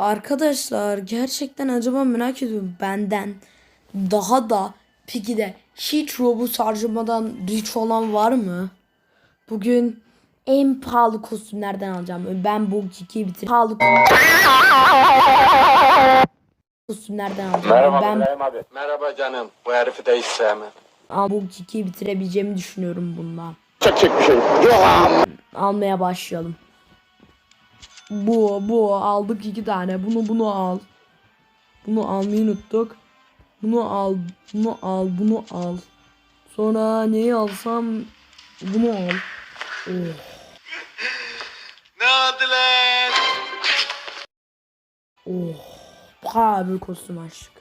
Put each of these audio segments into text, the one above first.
Arkadaşlar gerçekten acaba merak ediyorum benden daha da peki de hiç robot harcamadan rich olan var mı? Bugün en pahalı kostümlerden alacağım. Ben bu 2'yi bitir. Pahalı kostümlerden alacağım. Merhaba ben İbrahim abi. Merhaba canım. Bu herifi de hiç sevmem. Al- bu 2'yi bitirebileceğimi düşünüyorum bundan. Çekecek bir şey. Almaya başlayalım. Bu bu aldık iki tane. Bunu bunu al. Bunu almayı unuttuk. Bunu al, bunu al, bunu al. Sonra neyi alsam bunu al. Oh. Ne oldu lan? Oh. Bayağı bir kostüm açtık.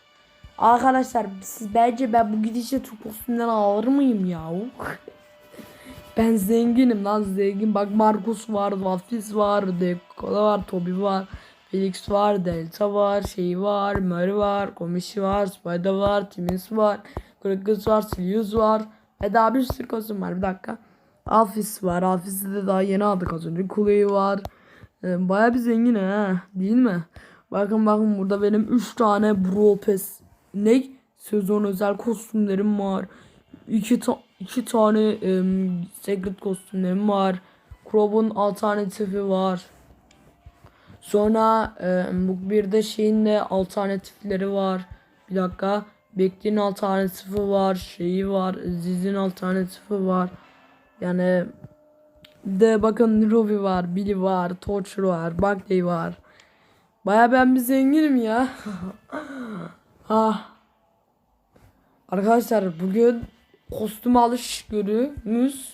Arkadaşlar siz bence ben bu gidişle Türk kostümden alır mıyım ya? ben zenginim lan zengin. Bak Marcus var, Wafis var, Dekola var, Toby var, Felix var, Delta var, şey var, Mary var, Komishi var, Spider var, Timis var, Krakus var, Silius var. Ve daha bir sürü kostüm var. Bir dakika. Alphys var. Alphys'i de daha yeni aldık az önce. Kuley var. Ee, Baya bir zengin ha. Değil mi? Bakın bakın burada benim 3 tane Brawl Pass ne? Sezon özel kostümlerim var. 2 ta iki tane em, Secret kostümlerim var. Crow'un alternatifi var. Sonra em, bu bir de şeyin de alternatifleri var. Bir dakika. Bekleyin alternatifi var. Şeyi var. Ziz'in alternatifi var. Yani de bakın Ruby var, Billy var, Torture var, Bugley var. Baya ben bir zenginim ya. ah. Arkadaşlar bugün kostüm alış günümüz.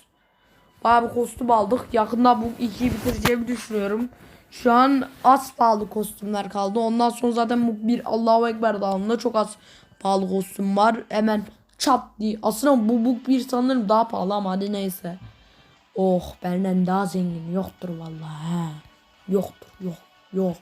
Baya bir kostüm aldık. Yakında bu ikiyi bitireceğimi düşünüyorum. Şu an az pahalı kostümler kaldı. Ondan sonra zaten bu bir Allahu Ekber dağında çok az pahalı kostüm var. Hemen çat diye. Aslında bu bu bir sanırım daha pahalı ama hadi neyse. Oh benden daha zengin yoktur vallahi he. Yoktur yok yok.